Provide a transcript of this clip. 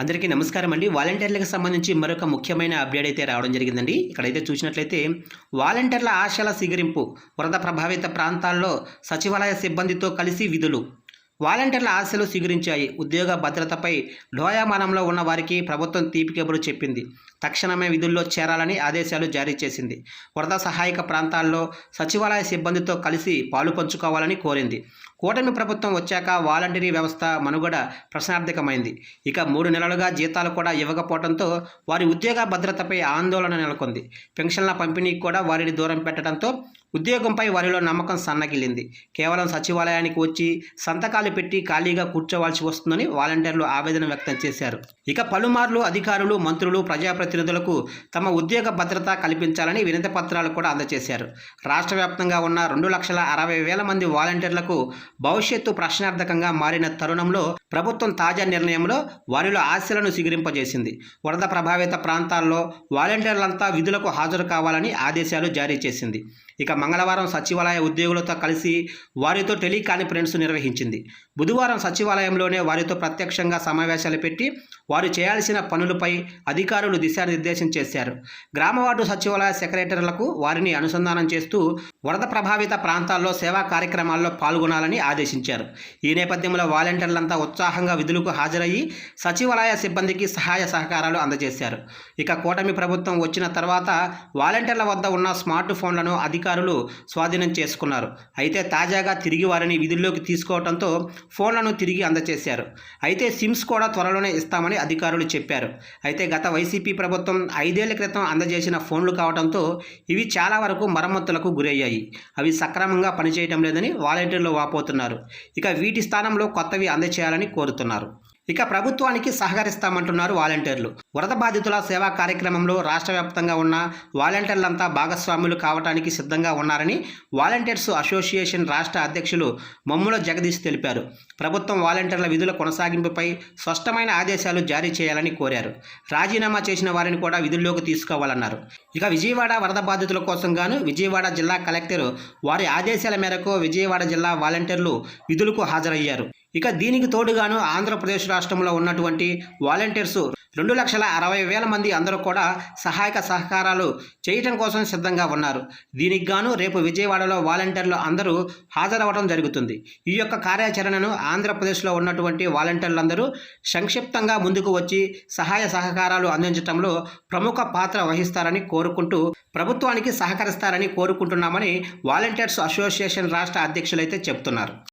అందరికీ నమస్కారం అండి. వాలంటీర్లకు సంబంధించి మరొక ముఖ్యమైన అప్డేట్ అయితే రావడం జరిగిందండి. ఇక్కడైతే చూసినట్లయితే వాలంటీర్ల ఆశల సిగరింపు వరద ప్రభావిత ప్రాంతాల్లో సచివాలయ సిబ్బందితో కలిసి విధులు వాలంటీర్ల ఆశలు స్వీకరించాయి ఉద్యోగ భద్రతపై డోయామానంలో ఉన్న వారికి ప్రభుత్వం తీపి కబురు చెప్పింది. తక్షణమే విధుల్లో చేరాలని ఆదేశాలు జారీ చేసింది. వరద సహాయక ప్రాంతాల్లో సచివాలయ సిబ్బందితో కలిసి పాలు పంచుకోవాలని కోరింది. కూటమి ప్రభుత్వం వచ్చాక వాలంటరీ వ్యవస్థ మనుగడ ప్రశ్నార్థకమైంది. ఇక మూడు నెలలుగా జీతాలు కూడా ఇవ్వకపోవడంతో వారి ఉద్యోగ భద్రతపై ఆందోళన నెలకొంది. పెన్షన్ల పంపిణీకి కూడా వారిని దూరం పెట్టడంతో ఉద్యోగంపై వారిలో నమ్మకం సన్నగిల్లింది కేవలం సచివాలయానికి వచ్చి సంతకాలు పెట్టి ఖాళీగా కూర్చోవాల్సి వస్తుందని వాలంటీర్లు ఆవేదన వ్యక్తం చేశారు. ఇక పలుమార్లు అధికారులు మంత్రులు ప్రజాప్రతినిధులకు తమ ఉద్యోగ భద్రత కల్పించాలని వినతి పత్రాలు కూడా అందజేశారు. రాష్ట్ర వ్యాప్తంగా ఉన్న రెండు లక్షల అరవై వేల మంది వాలంటీర్లకు భవిష్యత్తు ప్రశ్నార్థకంగా మారిన తరుణంలో ప్రభుత్వం తాజా నిర్ణయంలో వారిలో ఆశలను సిగురింపజేసింది వరద ప్రభావిత ప్రాంతాల్లో వాలంటీర్లంతా విధులకు హాజరు కావాలని ఆదేశాలు జారీ చేసింది. ఇక మంగళవారం సచివాలయ ఉద్యోగులతో కలిసి వారితో టెలికాన్ఫరెన్స్ నిర్వహించింది. బుధవారం సచివాలయంలోనే వారితో ప్రత్యక్షంగా సమావేశాలు పెట్టి వారు చేయాల్సిన పనులపై అధికారులు దిశానిర్దేశం చేశారు. గ్రామవార్డు సచివాలయ సెక్రటరీలకు వారిని అనుసంధానం చేస్తూ వరద ప్రభావిత ప్రాంతాల్లో సేవా కార్యక్రమాల్లో పాల్గొనాలని ఆదేశించారు. ఈ నేపథ్యంలో వాలంటీర్లంతా ఉత్సాహంగా విధులకు హాజరయ్యి సచివాలయ సిబ్బందికి సహాయ సహకారాలు అందజేశారు. ఇక కూటమి ప్రభుత్వం వచ్చిన తర్వాత వాలంటీర్ల వద్ద ఉన్న స్మార్ట్ ఫోన్లను అధికారులు స్వాధీనం చేసుకున్నారు. అయితే తాజాగా తిరిగి వారిని విధుల్లోకి తీసుకోవడంతో ఫోన్లను తిరిగి అందజేశారు. అయితే సిమ్స్ కూడా త్వరలోనే ఇస్తామని అధికారులు చెప్పారు. అయితే గత వైసీపీ ప్రభుత్వం ఐదేళ్ళ క్రితం అందజేసిన ఫోన్లు కావడంతో ఇవి చాలా వరకు మరమ్మతులకు గురయ్యాయి. అవి సక్రమంగా పనిచేయడం లేదని వాలంటీర్లు వాపోతున్నారు. ఇక వీటి స్థానంలో కొత్తవి అందచేయాలని కోరుతున్నారు. ఇక ప్రభుత్వానికి సహకరిస్తామంటున్నారు వాలంటీర్లు. వరద బాధితుల సేవా కార్యక్రమంలో రాష్ట్ర వ్యాప్తంగా ఉన్న వాలంటీర్లంతా భాగస్వాములు కావడానికి సిద్ధంగా ఉన్నారని వాలంటీర్స్ అసోసియేషన్ రాష్ట్ర అధ్యక్షులు మమ్ముల జగదీష్ తెలిపారు. ప్రభుత్వం వాలంటీర్ల విధుల కొనసాగింపుపై స్పష్టమైన ఆదేశాలు జారీ చేయాలని కోరారు. రాజీనామా చేసిన వారిని కూడా విధుల్లోకి తీసుకోవాలన్నారు. ఇక విజయవాడ వరద బాధితుల కోసం గాను విజయవాడ జిల్లా కలెక్టర్ వారి ఆదేశాల మేరకు విజయవాడ జిల్లా వాలంటీర్లు విధులకు హాజరయ్యారు. ఇక దీనికి తోడుగాను ఆంధ్రప్రదేశ్ రాష్ట్రంలో ఉన్నటువంటి వాలంటీర్స్ రెండు లక్షల అరవై వేల మంది అందరూ కూడా సహాయక సహకారాలు చేయటం కోసం సిద్ధంగా ఉన్నారు. దీనికి గాను రేపు విజయవాడలో వాలంటీర్లు అందరూ హాజరవ్వడం జరుగుతుంది. ఈ యొక్క కార్యాచరణను ఆంధ్రప్రదేశ్లో ఉన్నటువంటి వాలంటీర్లందరూ సంక్షిప్తంగా ముందుకు వచ్చి సహాయ సహకారాలు అందించడంలో ప్రముఖ పాత్ర వహిస్తారని కోరుకుంటూ ప్రభుత్వానికి సహకరిస్తారని కోరుకుంటున్నామని వాలంటీర్స్ అసోసియేషన్ రాష్ట్ర అధ్యక్షులైతే చెబుతున్నారు